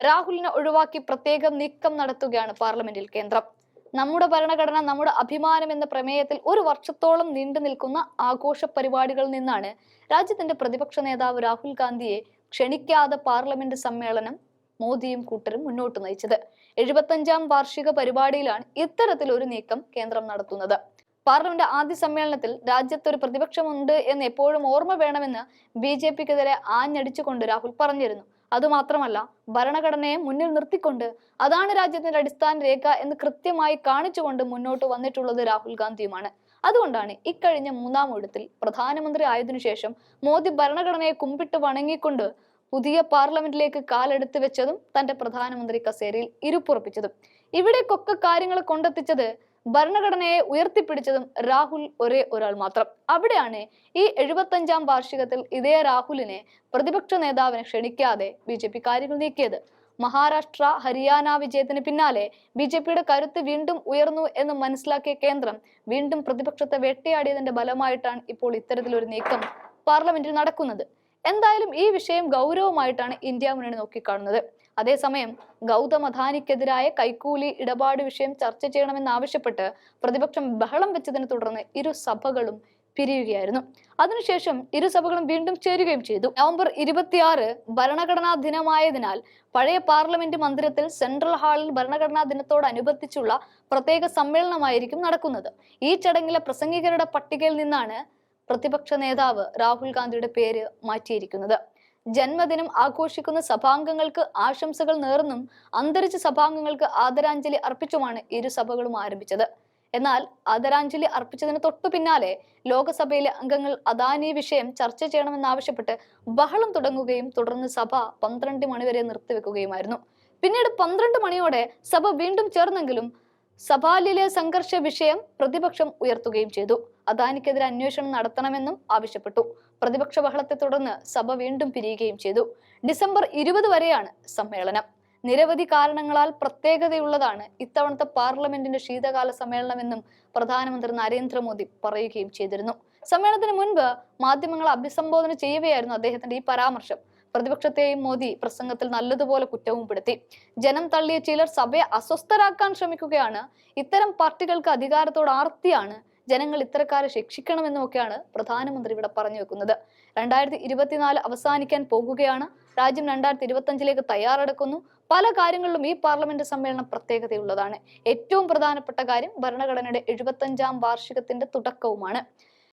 രാഹുലിനെ ഒഴിവാക്കി പ്രത്യേകം നീക്കം നടത്തുകയാണ് പാർലമെന്റിൽ കേന്ദ്രം. നമ്മുടെ ഭരണഘടന നമ്മുടെ അഭിമാനം എന്ന പ്രമേയത്തിൽ ഒരു വർഷത്തോളം നീണ്ടു നിൽക്കുന്ന ആഘോഷ പരിപാടികളിൽ നിന്നാണ് രാജ്യത്തിന്റെ പ്രതിപക്ഷ നേതാവ് രാഹുൽ ഗാന്ധിയെ ക്ഷണിക്കാതെ പാർലമെന്റ് സമ്മേളനം മോദിയും കൂട്ടരും മുന്നോട്ട് നയിച്ചത്. എഴുപത്തഞ്ചാം വാർഷിക പരിപാടിയിലാണ് ഇത്തരത്തിൽ ഒരു നീക്കം കേന്ദ്രം നടത്തുന്നത്. പാർലമെന്റ് ആദ്യ സമ്മേളനത്തിൽ രാജ്യത്ത് ഒരു പ്രതിപക്ഷമുണ്ട് എന്ന് എപ്പോഴും ഓർമ്മ വേണമെന്ന് ബി ജെ പിക്കെതിരെ ആഞ്ഞടിച്ചുകൊണ്ട് രാഹുൽ പറഞ്ഞിരുന്നു. അതുമാത്രമല്ല ഭരണഘടനയെ മുന്നിൽ നിർത്തിക്കൊണ്ട് അതാണ് രാജ്യത്തിന്റെ അടിസ്ഥാന രേഖ എന്ന് കൃത്യമായി കാണിച്ചുകൊണ്ട് മുന്നോട്ട് വന്നിട്ടുള്ളത് രാഹുൽ ഗാന്ധിയുമാണ്. അതുകൊണ്ടാണ് ഇക്കഴിഞ്ഞ മൂന്നാം ഊഴത്തിൽ പ്രധാനമന്ത്രി ആയതിനു ശേഷം മോദി ഭരണഘടനയെ കുമ്പിട്ട് വണങ്ങിക്കൊണ്ട് പുതിയ പാർലമെന്റിലേക്ക് കാലെടുത്ത് വെച്ചതും തന്റെ പ്രധാനമന്ത്രി കസേരയിൽ ഇരുപ്പുറപ്പിച്ചതും ഇവിടേക്കൊക്കെ കാര്യങ്ങൾ കൊണ്ടെത്തിച്ചത് ഭരണഘടനയെ ഉയർത്തിപ്പിടിച്ചതും രാഹുൽ ഒരേ ഒരാൾ മാത്രം. അവിടെയാണ് ഈ എഴുപത്തഞ്ചാം വാർഷികത്തിൽ ഇതേ രാഹുലിനെ പ്രതിപക്ഷ നേതാവിനെ ക്ഷണിക്കാതെ ബി ജെ പി കാര്യങ്ങൾ നീക്കിയത്. മഹാരാഷ്ട്ര ഹരിയാന വിജയത്തിന് പിന്നാലെ ബി ജെ പിയുടെ കരുത്ത് വീണ്ടും ഉയർന്നു എന്ന് മനസ്സിലാക്കിയ കേന്ദ്രം വീണ്ടും പ്രതിപക്ഷത്തെ വേട്ടയാടിയതിന്റെ ഫലമായിട്ടാണ് ഇപ്പോൾ ഇത്തരത്തിലൊരു നീക്കം പാർലമെന്റിൽ നടക്കുന്നത്. എന്തായാലും ഈ വിഷയം ഗൗരവമായിട്ടാണ് ഇന്ത്യ മുന്നണി നോക്കിക്കാണുന്നത്. അതേസമയം ഗൗതം അദാനിക്കെതിരായ കൈക്കൂലി ഇടപാട് വിഷയം ചർച്ച ചെയ്യണമെന്നാവശ്യപ്പെട്ട് പ്രതിപക്ഷം ബഹളം വെച്ചതിനെ തുടർന്ന് ഇരു സഭകളും പിരിയുകയായിരുന്നു. അതിനുശേഷം ഇരു സഭകളും വീണ്ടും ചേരുകയും ചെയ്തു. നവംബർ ഇരുപത്തിയാറ് ഭരണഘടനാ ദിനമായതിനാൽ പഴയ പാർലമെന്റ് മന്ദിരത്തിൽ സെൻട്രൽ ഹാളിൽ ഭരണഘടനാ ദിനത്തോടനുബന്ധിച്ചുള്ള പ്രത്യേക സമ്മേളനമായിരിക്കും നടക്കുന്നത്. ഈ ചടങ്ങിലെ പ്രസംഗികരുടെ പട്ടികയിൽ നിന്നാണ് പ്രതിപക്ഷ നേതാവ് രാഹുൽ ഗാന്ധിയുടെ പേര് മാറ്റിയിരിക്കുന്നത്. ജന്മദിനം ആഘോഷിക്കുന്ന സഭാംഗങ്ങൾക്ക് ആശംസകൾ നേർന്നും അന്തരിച്ച സഭാംഗങ്ങൾക്ക് ആദരാഞ്ജലി അർപ്പിച്ചുമാണ് ഇരു സഭകളും ആരംഭിച്ചത്. എന്നാൽ ആദരാഞ്ജലി അർപ്പിച്ചതിന് തൊട്ടു പിന്നാലെ ലോകസഭയിലെ അംഗങ്ങൾ അദാനി വിഷയം ചർച്ച ചെയ്യണമെന്നാവശ്യപ്പെട്ട് ബഹളം തുടങ്ങുകയും തുടർന്ന് സഭ പന്ത്രണ്ട് മണിവരെ നിർത്തിവെക്കുകയുമായിരുന്നു. പിന്നീട് പന്ത്രണ്ട് മണിയോടെ സഭ വീണ്ടും ചേർന്നെങ്കിലും സഭാലിലെ സംഘർഷ വിഷയം പ്രതിപക്ഷം ഉയർത്തുകയും ചെയ്തു. അദാനിക്കെതിരെ അന്വേഷണം നടത്തണമെന്നും ആവശ്യപ്പെട്ടു. പ്രതിപക്ഷ ബഹളത്തെ തുടർന്ന് സഭ വീണ്ടും പിരിയുകയും ചെയ്തു. ഡിസംബർ ഇരുപത് വരെയാണ് സമ്മേളനം. നിരവധി കാരണങ്ങളാൽ പ്രത്യേകതയുള്ളതാണ് ഇത്തവണത്തെ പാർലമെന്റിന്റെ ശീതകാല സമ്മേളനമെന്നും പ്രധാനമന്ത്രി നരേന്ദ്രമോദി പറയുകയും ചെയ്തിരുന്നു. സമ്മേളനത്തിന് മുൻപ് മാധ്യമങ്ങളെ അഭിസംബോധന ചെയ്യുകയായിരുന്നു അദ്ദേഹത്തിന്റെ ഈ പരാമർശം. പ്രതിപക്ഷത്തെയും മോദി പ്രസംഗത്തിൽ നല്ലതുപോലെ കുറ്റവും പെടുത്തി. ജനം തള്ളിയ ചിലർ സഭയെ അസ്വസ്ഥരാക്കാൻ ശ്രമിക്കുകയാണ്. ഇത്തരം പാർട്ടികൾക്ക് അധികാരത്തോട് ആർത്തിയാണ് ജനങ്ങൾ ഇത്തരക്കാരെ ശിക്ഷിക്കണമെന്നുമൊക്കെയാണ് പ്രധാനമന്ത്രി ഇവിടെ പറഞ്ഞു വെക്കുന്നത്. രണ്ടായിരത്തി ഇരുപത്തിനാല് അവസാനിക്കാൻ പോകുകയാണ്. രാജ്യം രണ്ടായിരത്തി ഇരുപത്തി തയ്യാറെടുക്കുന്നു. പല കാര്യങ്ങളിലും ഈ പാർലമെന്റ് സമ്മേളനം പ്രത്യേകതയുള്ളതാണ്. ഏറ്റവും പ്രധാനപ്പെട്ട കാര്യം ഭരണഘടനയുടെ എഴുപത്തഞ്ചാം വാർഷികത്തിന്റെ തുടക്കവുമാണ്.